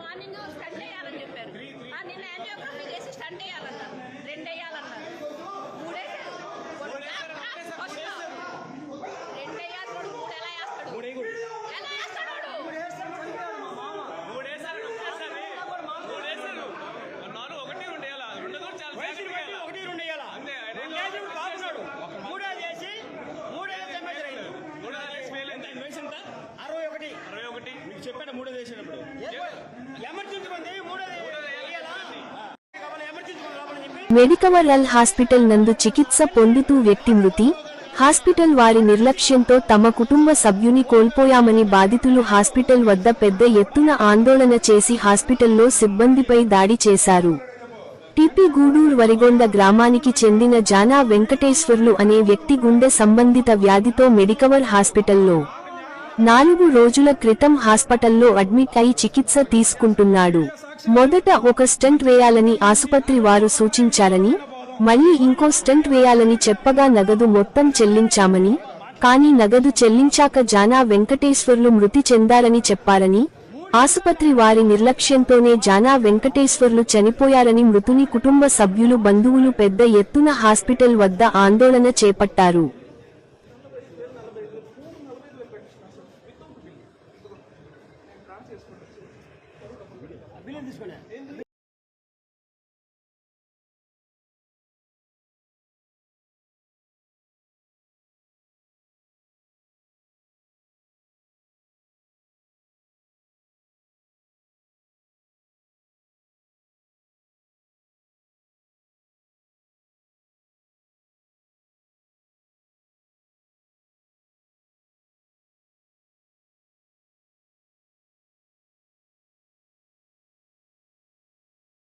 Morning stunt చేయాలని చెప్పారు. నిన్న యాంజియోగ్రఫీ చేసి స్టంట్ చెప్పాను వేసేటప్పుడు ఎమర్జెన్సీ. ఉంది మూడోది మెడికవర్ ఎల్ హాస్పిటల్ నందు చికిత్స పొందుతూ వ్యక్తి మృతి. హాస్పిటల్ వారి నిర్లక్ష్యంతో తమ కుటుంబ సభ్యుని కోల్పోయామని బాధితులు హాస్పిటల్ వద్ద పెద్ద ఎత్తున ఆందోళన చేసి హాస్పిటల్లో సిబ్బందిపై దాడి చేశారు. టిపి గూడూరు వరిగొండ గ్రామానికి చెందిన జానా వెంకటేశ్వర్లు అనే వ్యక్తి గుండె సంబంధిత వ్యాధితో మెడికవర్ హాస్పిటల్లో నాలుగు రోజుల క్రితం హాస్పిటల్లో అడ్మిట్ అయి చికిత్స తీసుకుంటున్నాడు. మొదట ఒక స్టంట్ వేయాలని ఆసుపత్రి వారు సూచించారని మళ్ళీ ఇంకో స్టంట్ వేయాలని చెప్పగా నగదు మొత్తం చెల్లించామని కానీ నగదు చెల్లించాక జానా వెంకటేశ్వర్లు మృతి చెందారని చెప్పారని ఆసుపత్రి వారి నిర్లక్ష్యంతోనే జానా వెంకటేశ్వర్లు చనిపోయారని మృతుని కుటుంబ సభ్యులు బంధువులు పెద్ద ఎత్తున హాస్పిటల్ వద్ద ఆందోళన చేపట్టారు. చేసుకుంటారు